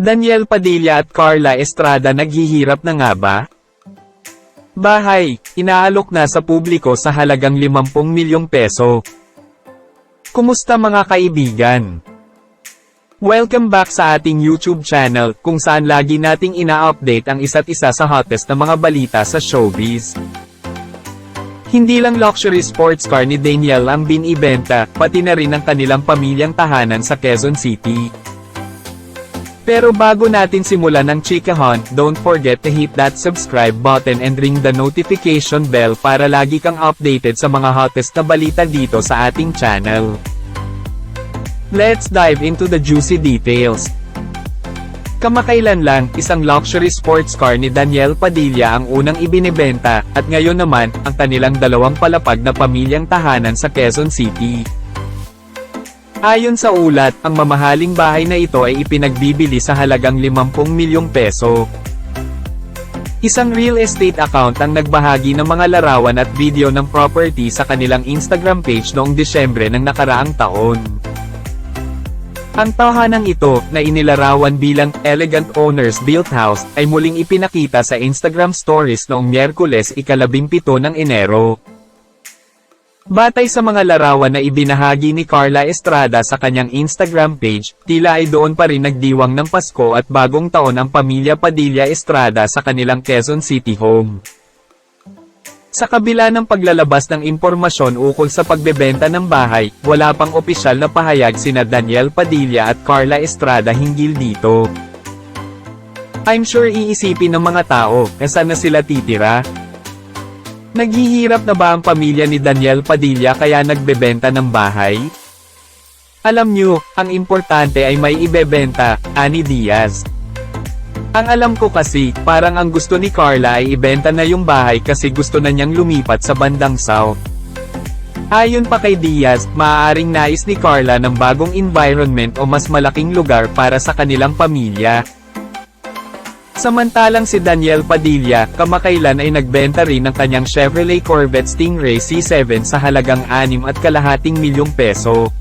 Daniel Padilla at Carla Estrada naghihirap na nga ba? Bahay, inaalok na sa publiko sa halagang 50 milyong peso. Kumusta mga kaibigan? Welcome back sa ating YouTube channel, kung saan lagi nating ina-update ang isa't isa sa hottest na mga balita sa showbiz. Hindi lang luxury sports car ni Daniel ang binibenta, pati na rin ang kanilang pamilyang tahanan sa Quezon City. Pero bago natin simulan ang chikahon, don't forget to hit that subscribe button and ring the notification bell para lagi kang updated sa mga hottest na balita dito sa ating channel. Let's dive into the juicy details. Kamakailan lang, isang luxury sports car ni Daniel Padilla ang unang ibinebenta, at ngayon naman, ang kanilang dalawang palapag na pamilyang tahanan sa Quezon City. Ayon sa ulat, ang mamahaling bahay na ito ay ipinagbibili sa halagang 50 milyong peso. Isang real estate account ang nagbahagi ng mga larawan at video ng property sa kanilang Instagram page noong Disyembre ng nakaraang taon. Ang tahanang ito, na inilarawan bilang Elegant Owners Built House, ay muling ipinakita sa Instagram stories noong Miyerkules ikalabing pito ng Enero. Batay sa mga larawan na ibinahagi ni Carla Estrada sa kanyang Instagram page, tila ay doon pa rin nagdiwang ng Pasko at bagong taon ang pamilya Padilla Estrada sa kanilang Quezon City home. Sa kabila ng paglalabas ng impormasyon ukol sa pagbebenta ng bahay, wala pang opisyal na pahayag sina Daniel Padilla at Carla Estrada hinggil dito. I'm sure iisipin ng mga tao, na sila titira? Naghihirap na ba ang pamilya ni Daniel Padilla kaya nagbebenta ng bahay? Alam nyo, ang importante ay may ibebenta, ani Diaz. Ang alam ko kasi, parang ang gusto ni Carla ay ibenta na yung bahay kasi gusto na niyang lumipat sa bandang south. Ayon pa kay Diaz, maaaring nais ni Carla ng bagong environment o mas malaking lugar para sa kanilang pamilya. Samantalang si Daniel Padilla, kamakailan ay nagbenta rin ng kanyang Chevrolet Corvette Stingray C7 sa halagang 6 at kalahating milyong peso.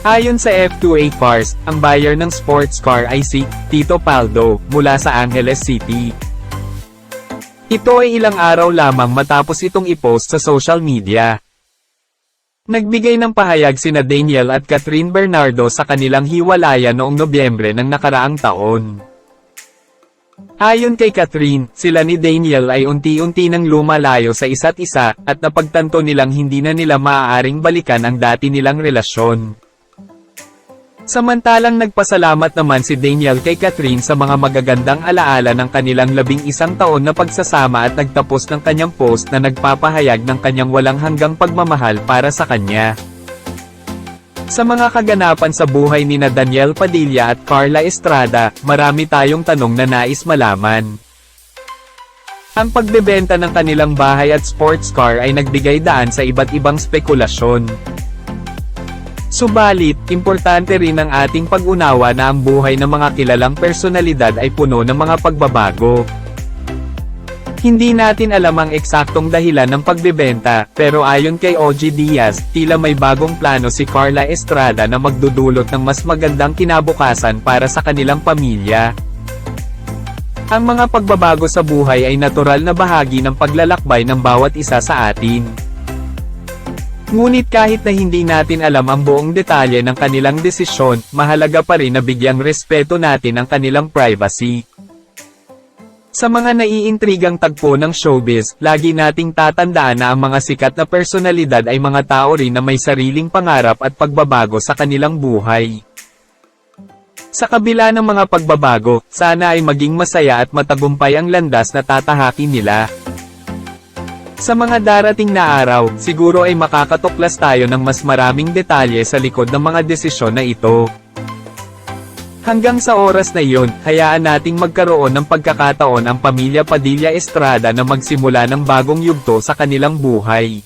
Ayon sa F2A Cars, ang buyer ng sports car ay si Tito Paldo, mula sa Angeles City. Ito ay ilang araw lamang matapos itong ipost sa social media. Nagbigay ng pahayag sina Daniel at Catherine Bernardo sa kanilang hiwalayan noong Nobyembre ng nakaraang taon. Ayon kay Catherine, sila ni Daniel ay unti-unti nang lumalayo sa isa't isa, at napagtanto nilang hindi na nila maaaring balikan ang dati nilang relasyon. Samantalang nagpasalamat naman si Daniel kay Catherine sa mga magagandang alaala ng kanilang labing isang taon na pagsasama at nagtapos ng kanyang post na nagpapahayag ng kanyang walang hanggang pagmamahal para sa kanya. Sa mga kaganapan sa buhay ni na Daniel Padilla at Carla Estrada, marami tayong tanong na nais malaman. Ang pagbebenta ng kanilang bahay at sports car ay nagbigay daan sa iba't ibang spekulasyon. Subalit, importante rin ang ating pag-unawa na ang buhay ng mga kilalang personalidad ay puno ng mga pagbabago. Hindi natin alam ang eksaktong dahilan ng pagbebenta, pero ayon kay OG Diaz, tila may bagong plano si Carla Estrada na magdudulot ng mas magandang kinabukasan para sa kanilang pamilya. Ang mga pagbabago sa buhay ay natural na bahagi ng paglalakbay ng bawat isa sa atin. Ngunit kahit na hindi natin alam ang buong detalye ng kanilang desisyon, mahalaga pa rin na bigyang respeto natin ang kanilang privacy. Sa mga naiintrigang tagpo ng showbiz, lagi nating tatandaan na ang mga sikat na personalidad ay mga tao rin na may sariling pangarap at pagbabago sa kanilang buhay. Sa kabila ng mga pagbabago, sana ay maging masaya at matagumpay ang landas na tatahakin nila. Sa mga darating na araw, siguro ay makakatuklas tayo ng mas maraming detalye sa likod ng mga desisyon na ito. Hanggang sa oras na iyon, hayaan nating magkaroon ng pagkakataon ang pamilya Padilla Estrada na magsimula ng bagong yugto sa kanilang buhay.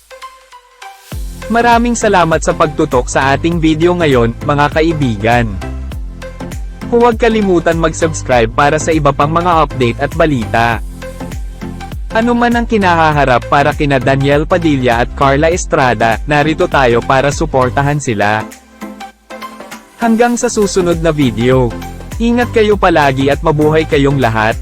Maraming salamat sa pagtutok sa ating video ngayon, mga kaibigan. Huwag kalimutan mag-subscribe para sa iba pang mga update at balita. Ano man ang kinahaharap para kina Daniel Padilla at Carla Estrada, narito tayo para suportahan sila. Hanggang sa susunod na video. Ingat kayo palagi at mabuhay kayong lahat.